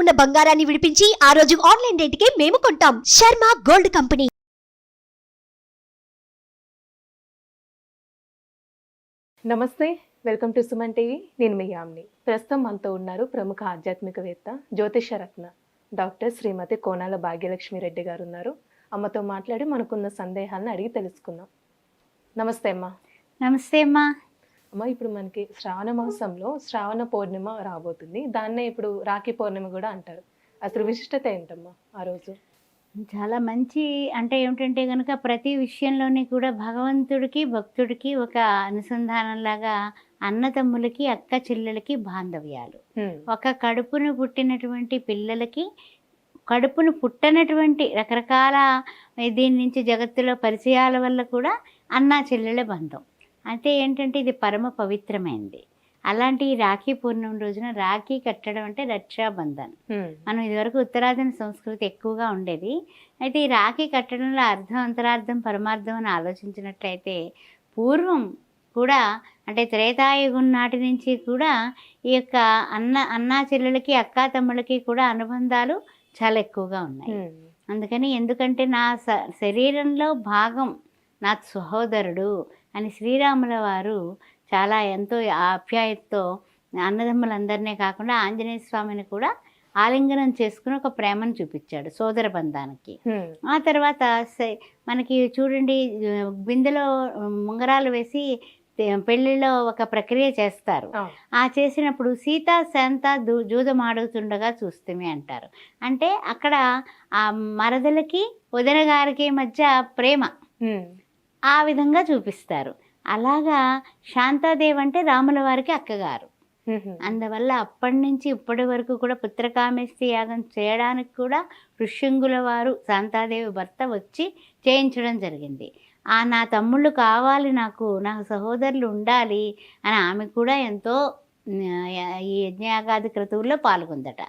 ఉన్న బంగారాన్ని విడిపించి ఆ రోజు ఆన్లైన్ రేటుకే మేము కొంటాం. Sharma gold company. నమస్తే వెల్కమ్ టు సుమన్ టీవీ. నేను మీ యామ్ని. ప్రస్తుతం మనతో ఉన్నారు ప్రముఖ ఆధ్యాత్మికవేత్త జ్యోతిష రత్న డాక్టర్ శ్రీమతి కోనాల భాగ్యలక్ష్మి రెడ్డి గారు ఉన్నారు. అమ్మతో మాట్లాడి మనకున్న సందేహాలను అడిగి తెలుసుకుందాం. నమస్తే అమ్మ. నమస్తే అమ్మా. అమ్మ ఇప్పుడు మనకి శ్రావణ మాసంలో శ్రావణ పౌర్ణిమ రాబోతుంది. దాన్నే ఇప్పుడు రాఖీ పౌర్ణమి కూడా అంటారు. అసలు విశిష్టత ఏంటమ్మా ఆ రోజు? చాలా మంచి అంటే ఏమిటంటే కనుక ప్రతి విషయంలోని కూడా భగవంతుడికి భక్తుడికి ఒక అనుసంధానంలాగా అన్నతమ్ములకి అక్క చెల్లెలకి బాంధవ్యాలు. ఒక కడుపును పుట్టినటువంటి పిల్లలకి కడుపును పుట్టనటువంటి రకరకాల దీని నుంచి జగత్తులో పరిచయాల వల్ల కూడా అన్నా చెల్లెల బంధం. అయితే ఏంటంటే ఇది పరమ పవిత్రమైనది అలాంటి రాఖీ పూర్ణం రోజున రాఖీ కట్టడం అంటే రక్షాబంధన్. మనం ఇదివరకు ఉత్తరాదిన సంస్కృతి ఎక్కువగా ఉండేది అయితే ఈ రాఖీ కట్టడంలో అర్థం అంతరార్థం పరమార్థం అని ఆలోచించినట్లయితే పూర్వం కూడా అంటే త్రేతాయుగం నాటి నుంచి కూడా ఈ యొక్క అన్న అన్నా చెల్లెలకి అక్కా తమ్ముళ్ళకి కూడా అనుబంధాలు చాలా ఎక్కువగా ఉన్నాయి. అందుకని ఎందుకంటే నా స శరీరంలో భాగం నా సహోదరుడు అని శ్రీరాముల వారు చాలా ఎంతో ఆప్యాయతతో అన్నదమ్ములందరినీ కాకుండా ఆంజనేయ స్వామిని కూడా ఆలింగనం చేసుకుని ఒక ప్రేమను చూపించాడు సోదర బంధానికి. ఆ తర్వాత మనకి చూడండి బిందెలో ముంగరాలు వేసి పెళ్ళిలో ఒక ప్రక్రియ చేస్తారు ఆ. చేసినప్పుడు సీతా శాంత దూ జూదమాడుతుండగా చూస్తమే అంటారు అంటే అక్కడ ఆ మరదలకి వదిన గారికి మధ్య ప్రేమ. ఆ విధంగా చూపిస్తారు అలాగా శాంతాదేవి అంటే రాముల వారికి అక్కగారు. అందువల్ల అప్పటి నుంచి ఇప్పటి వరకు కూడా పుత్రకామేష్టి యాగం చేయడానికి కూడా ఋష్యంగుల వారు శాంతాదేవి భర్త వచ్చి చేయించడం జరిగింది ఆ నా తమ్ముళ్ళు కావాలి నాకు నా సహోదరులు ఉండాలి అని ఆమె కూడా ఎంతో ఈ యజ్ఞయాగాది క్రతువుల్లో పాల్గొందట.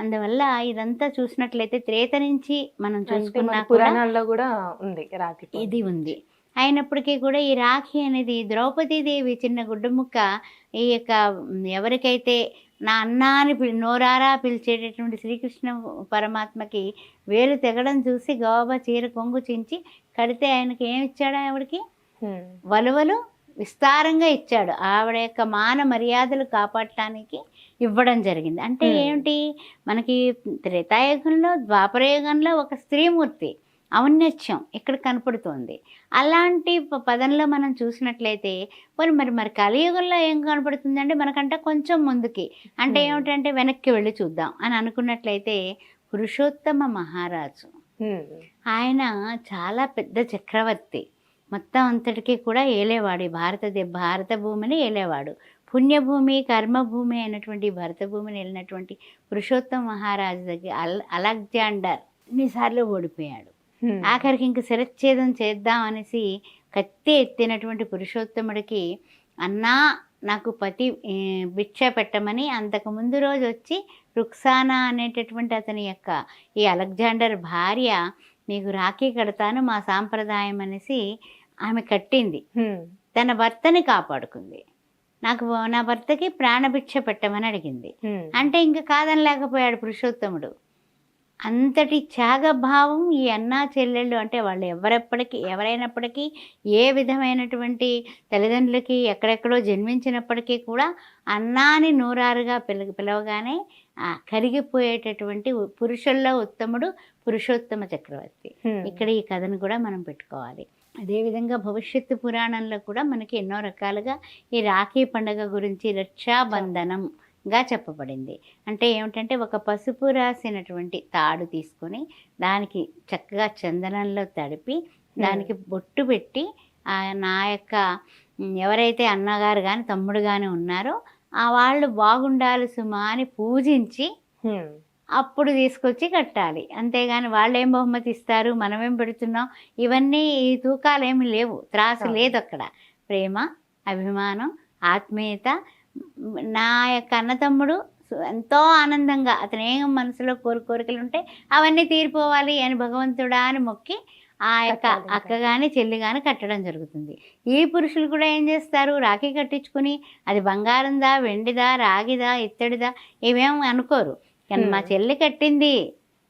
అందువల్ల ఇదంతా చూసినట్లయితే త్రేత నుంచి మనం చూసుకున్నా పురాణాల్లో కూడా ఉంది. ఇది ఉంది అయినప్పటికీ కూడా ఈ రాఖీ అనేది ద్రౌపదీదేవి చిన్న గుడ్డ ముక్క ఈ యొక్క ఎవరికైతే నా అన్నా అని పిలి నోరారా పిలిచేటటువంటి శ్రీకృష్ణ పరమాత్మకి వేలు తెగడం చూసి గోబా చీర కొంగు చించి కడితే ఆయనకి ఏమి ఇచ్చాడు ఆవిడకి. వలువలు విస్తారంగా ఇచ్చాడు. ఆవిడ యొక్క మాన మర్యాదలు కాపాడటానికి ఇవ్వడం జరిగింది. అంటే. ఏమిటి? మనకి త్రేతాయుగంలో ద్వాపరయుగంలో ఒక స్త్రీమూర్తి. ఔన్నత్యం ఇక్కడ కనపడుతోంది అలాంటి పదంలో మనం చూసినట్లయితే మరి మరి మరి కలియుగంలో ఏం కనపడుతుంది అంటే మనకంటే కొంచెం ముందుకి అంటే. ఏమిటంటే వెనక్కి వెళ్ళి చూద్దాం అని అనుకున్నట్లయితే పురుషోత్తమ మహారాజు. ఆయన చాలా పెద్ద చక్రవర్తి మొత్తం అంతటికీ కూడా ఏలేవాడు భారత భారత భూమిని ఏలేవాడు పుణ్యభూమి కర్మభూమి అయినటువంటి భరత భూమిని వెళ్ళినటువంటి పురుషోత్తమ మహారాజు దగ్గర అల్ అలెగ్జాండర్ ఎన్నిసార్లు ఓడిపోయాడు. ఆఖరికి ఇంక శిరచ్ఛేదం చేద్దాం అనేసి కత్తి ఎత్తినటువంటి పురుషోత్తముడికి అన్నా నాకు పతి భిక్ష పెట్టమని అంతకు ముందు రోజు వచ్చి రుక్సానా అనేటటువంటి అతని యొక్క ఈ అలెగ్జాండర్ భార్య మీకు రాఖీ కడతాను మా సాంప్రదాయం అనేసి ఆమె కట్టింది. తన భర్తని కాపాడుకుంది. నాకు నా భర్తకి ప్రాణభిక్ష పెట్టమని అడిగింది. అంటే ఇంకా కాదనలేకపోయాడు పురుషోత్తముడు. అంతటి త్యాగభావం ఈ అన్నా చెల్లెళ్ళు అంటే వాళ్ళు ఎవరెప్పటికీ ఎవరైనప్పటికీ ఏ విధమైనటువంటి తల్లిదండ్రులకి ఎక్కడెక్కడో జన్మించినప్పటికీ కూడా అన్నాని నూరారుగా పిల పిలవగానే కరిగిపోయేటటువంటి పురుషుల్లో ఉత్తముడు పురుషోత్తమ చక్రవర్తి. ఇక్కడ ఈ కథను కూడా మనం పెట్టుకోవాలి అదేవిధంగా భవిష్యత్తు పురాణంలో కూడా మనకి ఎన్నో రకాలుగా ఈ రాఖీ పండుగ గురించి రక్షాబంధనంగా చెప్పబడింది. అంటే ఏమిటంటే ఒక పసుపు రాసినటువంటి తాడు తీసుకొని దానికి చక్కగా చందనంలో తడిపి దానికి బొట్టు పెట్టి ఆ నా యొక్క ఎవరైతే అన్నగారు కానీ తమ్ముడు కానీ ఉన్నారో ఆ వాళ్ళు బాగుండాలి సుమా అని పూజించి. అప్పుడు తీసుకొచ్చి కట్టాలి. అంతేగాని వాళ్ళు ఏం బహుమతి ఇస్తారు? మనమేం పెడుతున్నాం? ఇవన్నీ ఈ తూకాలు ఏమి లేవు. త్రాసు. లేదు అక్కడ ప్రేమ అభిమానం ఆత్మీయత నా యొక్క అన్నతమ్ముడు ఎంతో ఆనందంగా అతను ఏం మనసులో కోరి కోరికలు ఉంటే అవన్నీ తీరిపోవాలి అని భగవంతుడా అని మొక్కి ఆ యొక్క. అక్క కానీ చెల్లి కానీ కట్టడం జరుగుతుంది ఈ పురుషులు కూడా ఏం చేస్తారు రాఖీ కట్టించుకుని అది బంగారందా వెండిదా రాగిదా ఇత్తడిదా ఇవేం అనుకోరు కానీ మా. చెల్లి కట్టింది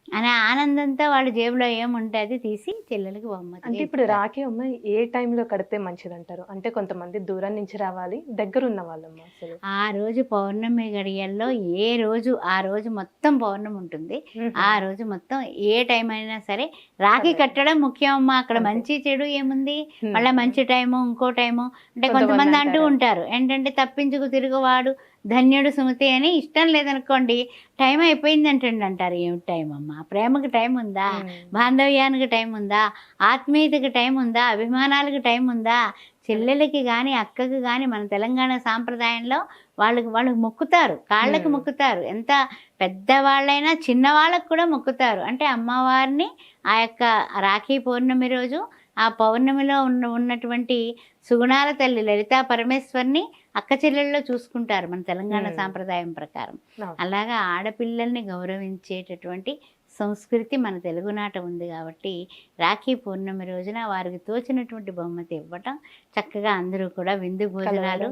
అనే ఆనందంతో వాళ్ళ జేబులో ఏముంటుంది తీసి చెల్లెలకి బహుమతి అంటే ఇప్పుడు రాఖీ అమ్మ ఏ టైంలో కడితే మంచిది అంటారు అంటే కొంతమంది దూరం నుంచి రావాలి దగ్గర ఉన్న వాళ్ళమ్మ అసలు. ఆ రోజు పౌర్ణమి గడియల్లో ఏ రోజు ఆ రోజు మొత్తం పౌర్ణమి ఉంటుంది. ఆ రోజు మొత్తం ఏ టైం అయినా సరే రాఖీ. కట్టడం ముఖ్యం అమ్మా. అక్కడ. మంచి చెడు ఏముంది. మళ్ళీ మంచి టైము ఇంకో టైము. అంటే కొంతమంది అంటూ. ఉంటారు. ఏంటంటే తప్పించుకు తిరుగువాడు ధన్యుడు సుమతి అని ఇష్టం లేదనుకోండి టైం అయిపోయింది అంటండి అంటారు. ఏమిటి టైం అమ్మా? ప్రేమకి టైం ఉందా. బాంధవ్యానికి టైం ఉందా? ఆత్మీయతకి టైం ఉందా? అభిమానాలకు టైం ఉందా? చెల్లెలకి కానీ అక్కకి కానీ మన తెలంగాణ సాంప్రదాయంలో వాళ్ళకి వాళ్ళు మొక్కుతారు. కాళ్ళకి. మొక్కుతారు. ఎంత పెద్దవాళ్ళైనా చిన్నవాళ్ళకు కూడా మొక్కుతారు. అంటే అమ్మవారిని ఆ యొక్క రాఖీ పౌర్ణమి రోజు ఆ పౌర్ణమిలో ఉన్న ఉన్నటువంటి సుగుణాల తల్లి లలితా పరమేశ్వర్ని అక్క చెల్లెల్లో చూసుకుంటారు మన తెలంగాణ. సాంప్రదాయం ప్రకారం. అలాగా ఆడపిల్లల్ని గౌరవించేటటువంటి సంస్కృతి మన తెలుగునాట ఉంది కాబట్టి రాఖీ పౌర్ణమి రోజున వారికి తోచినటువంటి బహుమతి ఇవ్వటం చక్కగా అందరూ కూడా విందు భోజనాలు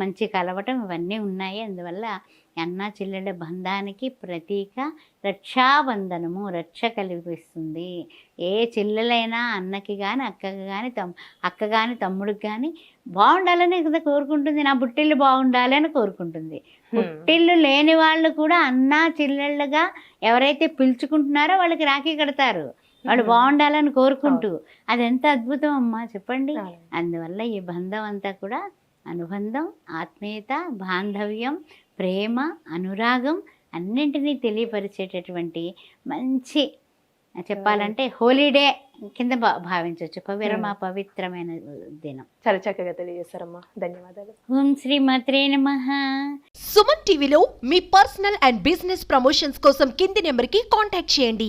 మంచి కలవటం ఇవన్నీ ఉన్నాయి అందువల్ల అన్న చెల్లెళ్ళ బంధానికి ప్రతీక రక్షాబంధనము రక్ష కల్పిస్తుంది. ఏ చెల్లెలైనా అన్నకి కానీ అక్కకి కానీ తమ్ అక్క కానీ తమ్ముడికి కానీ బాగుండాలని కదా కోరుకుంటుంది. నా బుట్టిల్లు బాగుండాలి అని కోరుకుంటుంది. పుట్టిల్లు లేని వాళ్ళు కూడా అన్న చెల్లెళ్ళగా ఎవరైతే పిలుచుకుంటున్నారో వాళ్ళకి రాఖీ కడతారు. వాళ్ళు. బాగుండాలని కోరుకుంటూ. అది ఎంత అద్భుతం అమ్మా చెప్పండి. అందువల్ల ఈ బంధం అంతా కూడా అనుబంధం ఆత్మీయత బాంధవ్యం ప్రేమ అనురాగం అన్నింటినీ తెలియపరిచేటటువంటి మంచి చెప్పాలంటే హోలీడే కింద భా భావించవచ్చు. పవిరమ పవిత్రమైన దినం. చాలా చక్కగా తెలియజేస్తారమ్మా ధన్యవాదాలు. ఓం శ్రీ మాత్రే నమః. సుమన్ టీవీలో మీ పర్సనల్ అండ్ బిజినెస్ ప్రమోషన్స్ కోసం కింది నెంబర్కి కాంటాక్ట్ చేయండి.